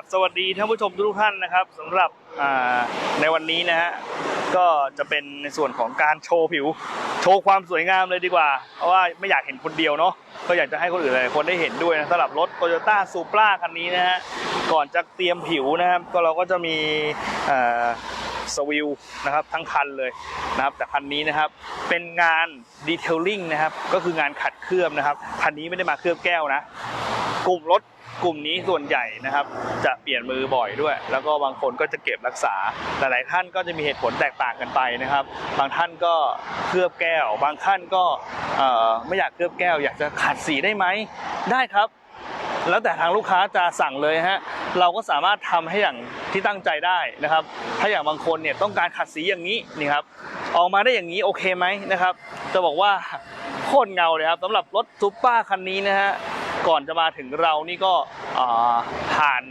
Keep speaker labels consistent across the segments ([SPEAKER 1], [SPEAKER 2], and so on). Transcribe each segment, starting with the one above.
[SPEAKER 1] บ สวัสดีท่านผู้ชมทุกท่านนะครับสำหรับในวันนี้นะฮะก็จะเป็นในส่วนของการโชว์ผิว โชว์ความสวยงามเลยดีกว่า เพราะว่าไม่อยากเห็นคนเดียวเนาะก็อยากจะให้คนอื่นหลายๆคนได้เห็นด้วยนะสำหรับรถ Toyota Supra คันนี้นะฮะก่อนจะเตรียมผิวนะครับ ก็เราก็จะมีสวิลนะครับทั้งคันเลยนะครับแต่คันนี้นะครับเป็นงานดีเทลลิ่งนะครับก็คืองานขัดเคลือบนะครับคันนี้ไม่ได้มาเคลือบแก้วนะ กลุ่มรถกลุ่มนี้ส่วนใหญ่นะครับ จะเปลี่ยนมือบ่อยด้วย แล้วก็บางคนก็จะเก็บรักษาหลายๆท่านก็จะมีเหตุผลแตกต่างกันไปนะครับ บางท่านก็เคลือบแก้ว บางท่านก็ไม่อยากเคลือบแก้ว อยากจะขัดสีได้ไหมได้ครับ แล้วแต่ทางลูกค้าจะสั่งเลยฮะเราก็สามารถทำให้อย่างที่ตั้งใจได้นะครับ ถ้าอย่างบางคนเนี่ยต้องการขัดสีอย่างนี้นี่ครับออกมาได้อย่างนี้โอเคไหมนะครับ จะบอกว่าโคตรเงาเลยครับสำหรับรถซูเปอร์คันนี้นะฮะ ก่อนจะมาถึงเรานี่ก็ผ่าน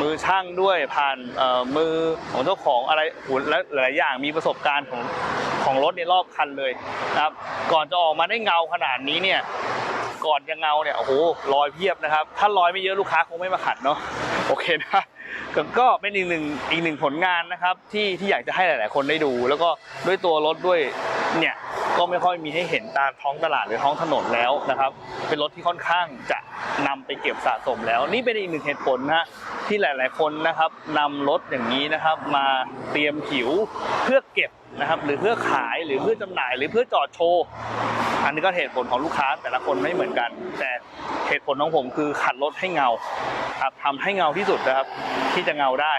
[SPEAKER 1] มือช่างด้วย ผ่านมือของเจ้าของอะไรหและหลายอย่างมีประสบการณ์ของของรถในรอบคันเลยนะครับ ก่อนจะออกมาได้เงาขนาดนี้เนี่ยก่อนจะเงาเนี่ยโอ้โหรอยเพียบนะครับ ถ้ารอยไม่เยอะลูกค้าคงไม่มาขัดเนาะโอเคนะก็ก็เป็นอีกหนึ่งอีกหนึ่งผลงานนะครับที่ที่อยากจะให้หลาย ๆ คนได้ดู แล้วก็ด้วยตัวรถด้วยเนี่ยก็ไม่ค่อยมีให้เห็นตามท้องตลาดหรือท้องถนนแล้วนะครับ เป็นรถที่ค่อนข้างจะ นำไปเก็บสะสมแล้ว นี่เป็นอีกหนึ่งเหตุผลนะฮะที่หลาย ๆ คนนะครับนำรถอย่างนี้นะครับ มาเตรียมผิวเพื่อเก็บนะครับหรือเพื่อขายหรือเพื่อจำหน่ายหรือเพื่อจอดโชว์อันนี้ก็เหตุผลของลูกค้าแต่ละคนไม่เหมือนกัน แต่เหตุผลของผมคือขัดรถให้เงาครับทำให้เงาที่สุดนะครับที่จะเงาได้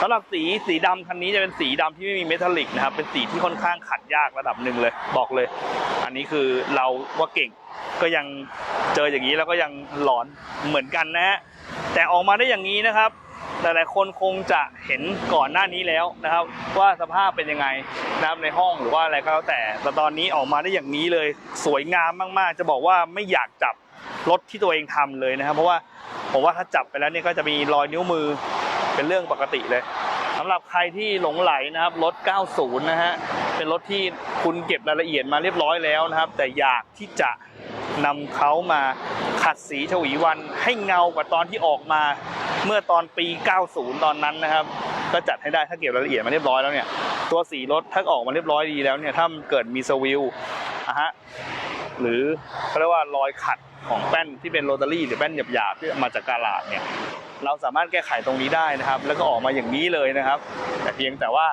[SPEAKER 1] สำหรับสีสีดำคันนี้จะเป็นสีดำที่ไม่มีเมทัลลิกนะครับเป็นสีที่ค่อนข้างขัดยากระดับหนึ่งเลยบอกเลย อันนี้คือเราว่าเก่งก็ยังเจออย่างนี้แล้วก็ยังหลอนเหมือนกันนะฮะแต่ออกมาได้อย่างนี้นะครับ หลายๆคนคงจะเห็นก่อนหน้านี้แล้วนะครับ ว่าสภาพเป็นยังไงนะครับในห้องหรือว่าอะไรก็แล้วแต่แต่ตอนนี้ออกมาได้อย่างนี้เลยสวยงามมากๆ จะบอกว่าไม่อยากจับรถที่ตัวเองทำเลยนะครับ เพราะว่าผมว่าถ้าจับไปแล้วเนี่ยก็จะมีรอยนิ้วมือเป็นเรื่องปกติเลยสำหรับใครที่หลงไหลนะครับรถ 90 นะฮะเป็นรถที่คุณเก็บรายละเอียดมาเรียบร้อยแล้วนะครับ แต่อยากที่จะ นำเขามาขัดสีฉวีวันให้เงากว่าตอนที่ออกมา เมื่อตอนปี 90 ตอนนั้นนะครับ ก็จัดให้ได้ถ้าเก็บรายละเอียดมาเรียบร้อยแล้วเนี่ยตัวสีรถถ้าออกมาเรียบร้อยดีแล้วเนี่ยถ้าเกิดมีสวิลอะฮะหรือเขาเรียกว่ารอยขัดของแป้นที่เป็นโรตารี่หรือแป้นหยาบๆที่มาจากกาลาดเนี่ยเราสามารถแก้ไขตรงนี้ได้นะครับ แล้วก็ออกมาอย่างนี้เลยนะครับ แต่เพียงแต่ว่า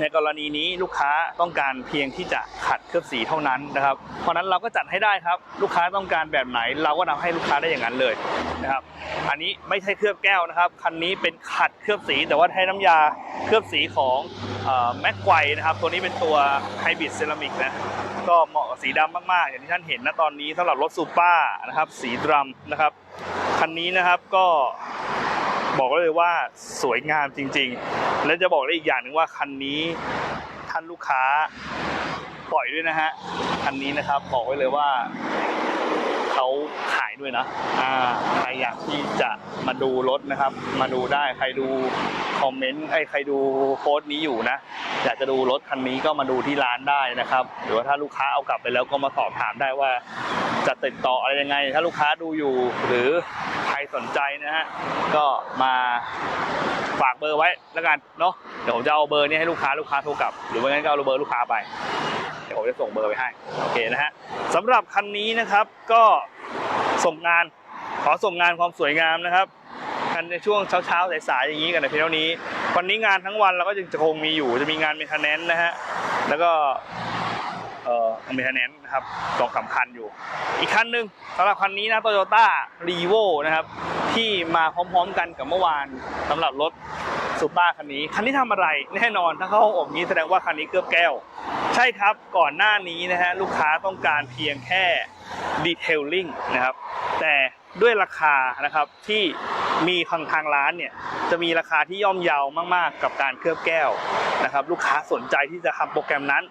[SPEAKER 1] ในกรณีนี้ลูกค้าต้องการเพียงที่จะขัดเคลือบสีเท่านั้นนะครับ เพราะนั้นเราก็จัดให้ได้ครับ ลูกค้าต้องการแบบไหน เราก็ทำให้ลูกค้าได้อย่างนั้นเลยนะครับ อันนี้ไม่ใช่เคลือบแก้วนะครับ คันนี้เป็นขัดเคลือบสี แต่ว่าใช้น้ำยาเคลือบสีของแม็กไกวนะครับ ตัวนี้เป็นตัวไฮบริดเซรามิกนะก็เหมาะกับสีดำมากๆ อย่างที่ท่านเห็นนะตอนนี้สำหรับรถซูเปอร์นะครับ สีดำนะครับ คันนี้นะครับก็ บอกเลยว่าสวยงามจริง ๆ และจะบอกได้อีกอย่างหนึ่งว่าคันนี้ท่านลูกค้าปล่อยด้วยนะฮะคันนี้นะครับบอกไว้เลยว่า เขาขายด้วยนะอ่าใครอยากที่จะมาดูรถนะครับ มาดูได้ใครดูคอมเมนต์ไอ้ใครดูโพสต์นี้อยู่นะ อยากจะดูรถคันนี้ก็มาดูที่ร้านได้นะครับ หรือว่าถ้าลูกค้าเอากลับไปแล้วก็มาสอบถามได้ว่า จะติดต่ออะไรยังไง ถ้าลูกค้าดูอยู่หรือใครสนใจนะฮะก็มาฝากเบอร์ไว้แล้วกันเนาะเดี๋ยวผมจะเอาเบอร์นี้ให้ลูกค้าลูกค้าโทรกลับ หรือไม่งั้นก็เอาเบอร์ลูกค้าไปเดี๋ยวผมจะส่งเบอร์ไปให้โอเคนะฮะสำหรับคันนี้นะครับก็ ส่งงาน ขอส่งงานความสวยงามนะครับกันในช่วงเช้าๆสายๆอย่างนี้กันในเพียงเท่านี้ วันนี้งานทั้งวันเราก็ยังจะคงมีอยู่จะมีงานเมนเทนแนนนะฮะแล้วก็เอ่อเมนเทนแนนนะครับสองสาคันอยู่ อีกคันหนึ่งสำหรับคันนี้นะโตโยต้ารีโวนะครับที่มาพร้อมๆกันกับเมื่อวานสำหรับรถซูเปอร์คันนี้ คันนี้ทำอะไรแน่นอนถ้าเข้าห้องอบนี้แสดงว่าคันนี้เคลือบแก้ว ใช่ครับก่อนหน้านี้นะฮะลูกค้าต้องการเพียงแค่ดีเทลลิ่งนะครับ แต่ด้วยราคานะครับที่มีทางทางร้านเนี่ยจะมีราคาที่ย่อมเยาวมากๆ กับการเคลือบแก้วนะครับ ลูกค้าสนใจที่จะทำโปรแกรมนั้น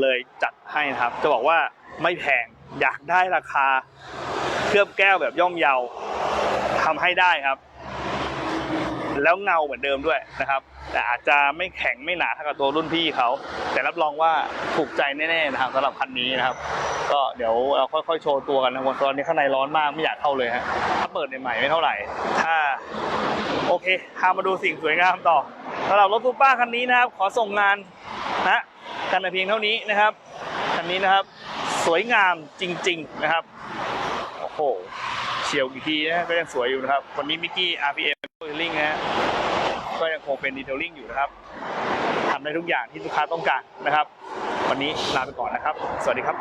[SPEAKER 1] เลยจัดให้นะครับ จะบอกว่าไม่แพงอยากได้ราคาเคลือบแก้วแบบย่อมเยาทำให้ได้ครับ แล้วเงาเหมือนเดิมด้วยนะครับ แต่อาจจะไม่แข็งไม่หนาเท่ากับตัวรุ่นพี่เขาแต่รับรองว่าถูกใจแน่ๆนะครับสำหรับคันนี้นะครับ ก็เดี๋ยวเราค่อยๆโชว์ตัวกันนะครับตอนนี้ข้างในร้อนมากไม่อยากเข้าเลยฮะถ้าเปิดใหม่ไม่เท่าไหร่ ถ้าโอเคพามาดูสิ่งสวยงามต่อสำหรับรถซูเปอร์คันนี้นะครับ ขอส่งงานนะกันแต่เพียงเท่านี้นะครับคันนี้นะครับ สวยงามจริง ๆนะครับโอ้โหเฉียวกี่ทีนะก็ยังสวยอยู่นะครับวันนี้มิกกี้ RPM ดีเทลลิ่งนะ ก็ยังคงเป็นดีเทลลิ่งอยู่นะครับทำได้ทุกอย่างที่ลูกค้าต้องการนะครับ วันนี้ลาไปก่อนนะครับ สวัสดีครับ